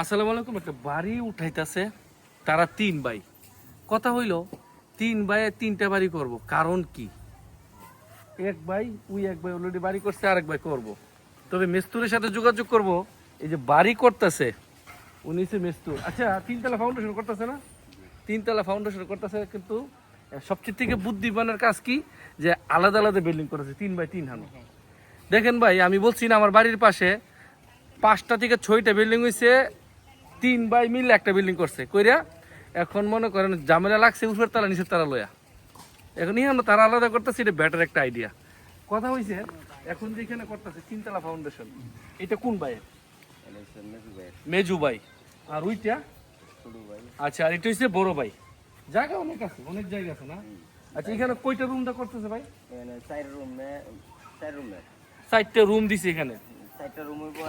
আসসালামু আলাইকুম, একটা বাড়ি উঠাইতেছে তারা তিন ভাই। কথা হইল, তিন ভাইয়ে তিনটা বাড়ি করব, কারণ কি? এক ভাই উই এক ভাই অলরেডি বাড়ি করছে, আরেক ভাই করব। তবে মেস্তুরের সাথে যোগাযোগ করব, এই যে বাড়ি করতেছে উনি হচ্ছে মেস্তুর। আচ্ছা তিনতলা ফাউন্ডেশন করতেছে না? তিনতলা ফাউন্ডেশন করতেছে, কিন্তু সবচেয়ে থেকে বুদ্ধিমানের কাজ কি? যে আলাদা আলাদা বিল্ডিং করেছে, তিন বাই তিন হানো। দেখেন ভাই, আমি বলছি না, আমার বাড়ির পাশে পাঁচটা থেকে ছয়টা বিল্ডিং হয়েছে তিন বাই মিলে একটা বিল্ডিং করছে। কইরা এখন মনে করেন জামেলা লাগছে উপরের তালা নিচের তালা লয়া এখন ইহানো তারা আলাদা করতেছে এটা ব্যাটার একটা আইডিয়া কথা হয়েছে এখন যেখানে করতেছে তিনতলা ফাউন্ডেশন এটা কোন ভাইয়ের? মেজু ভাই। আর ওইটা? আচ্ছা আর এটা হচ্ছে বড় ভাই। জায়গা অনেক আছে অনেক জায়গা আছে না? আচ্ছা এখানে কয়টা রুমটা করতেছে ভাই? এখানে চার রুমে চার রুমে চারটে রুম দিছে এখানে। চারটা রুম হইব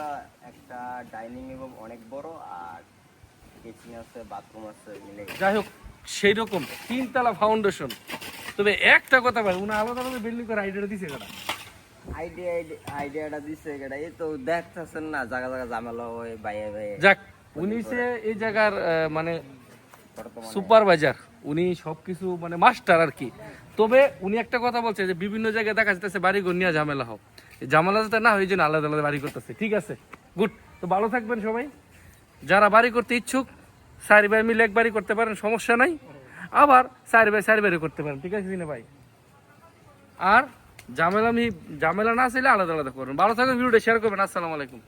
একটা ডাইনিং হইব অনেক বড় আর কিচেন আছে বাথরুম আছে মিলে যাই হোক সেই রকম তিনতলা ফাউন্ডেশন তবে একটা কথা ভাই উনি আলাদা আলাদা বিল্ডিং করে আইডিয়া দিছে কেনা? আইডিয়া আইডিয়াটা দিছে এটা এই তো দেখতেছেন না জায়গা জায়গা ঝামেলা হয় বাইরে বাইরে। যাক উনি সে এই জায়গার মানে সুপারভাইজার উনি সবকিছু মানে মাস্টার আর কি। তবে উনি একটা কথা বলছে যে বিভিন্ন জায়গায় দেখা যাচ্ছে বাড়ি ঘর নিয়ে ঝামেলা হোক ঝামেলা না, ওই জন্য আলাদা আলাদা বাড়ি করতেছে। ঠিক আছে? গুড তো ভালো থাকবেন সবাই। যারা বাড়ি করতে ইচ্ছুক, চারি ভাই মিলে এক বাড়ি করতে পারেন, সমস্যা নাই। আবার চারি ভাই চারি বাড়ি করতে পারেন, ঠিক আছে কিনা ভাই? আর ঝামেলা ঝামেলা না আসলে আলাদা আলাদা করবেন। ভালো থাকবেন, ভিডিওটা শেয়ার করবেন। আসসালামু আলাইকুম।